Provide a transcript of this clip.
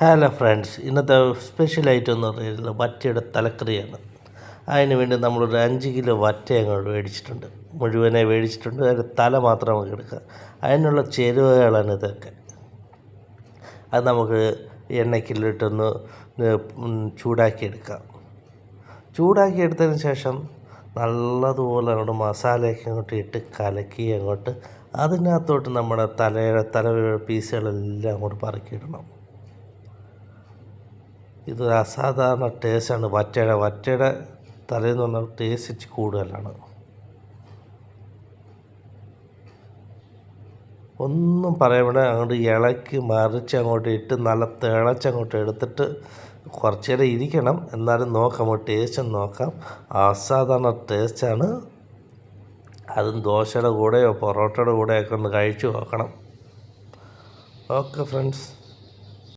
Hello friends ഇന്നത്തെ special item എന്ന് പറയുന്നത് വറ്റയുടെ തലക്കറിയാണ്. അതിന് വേണ്ടി നമ്മളൊരു അഞ്ച് കിലോ വറ്റ അങ്ങോട്ട് മേടിച്ചിട്ടുണ്ട്. മുഴുവനെ മേടിച്ചിട്ടുണ്ട്. അതിന്റെ തല മാത്രം നമുക്ക് എടുക്കാം. അതിനുള്ള ചേരുവകളാണ് ഇതൊക്കെ. അത് നമുക്ക് എണ്ണയ്ക്കിലിട്ടൊന്ന് ചൂടാക്കിയെടുക്കാം. ചൂടാക്കിയെടുത്തതിന് ശേഷം നല്ലതുപോലെ അങ്ങോട്ട് മസാലയൊക്കെ അങ്ങോട്ട് ഇട്ട് കലക്കി അങ്ങോട്ട് അതിനകത്തോട്ട് നമ്മുടെ തലയുടെ തല പീസുകളെല്ലാം അങ്ങോട്ട് പറക്കിയിടണം. ഇത് അസാധാരണ ടേസ്റ്റാണ് വറ്റയുടെ വറ്റയുടെ തലേന്ന് പറഞ്ഞാൽ ടേസ്റ്റ് ഇച്ചിരി കൂടുതലാണ്. ഒന്നും പറയാൻ അങ്ങോട്ട് ഇളക്കി മറിച്ച് അങ്ങോട്ട് ഇട്ട് നല്ല തിളച്ച് അങ്ങോട്ട് എടുത്തിട്ട് കുറച്ച് നേരം ഇരിക്കണം. എന്നാലും നോക്കാം ടേസ്റ്റ് നോക്കാം. അസാധാരണ ടേസ്റ്റാണ് അതും ദോശയുടെ കൂടെയോ പൊറോട്ടയുടെ കൂടെയൊക്കെ ഒന്ന് കഴിച്ചു നോക്കണം. Okay friends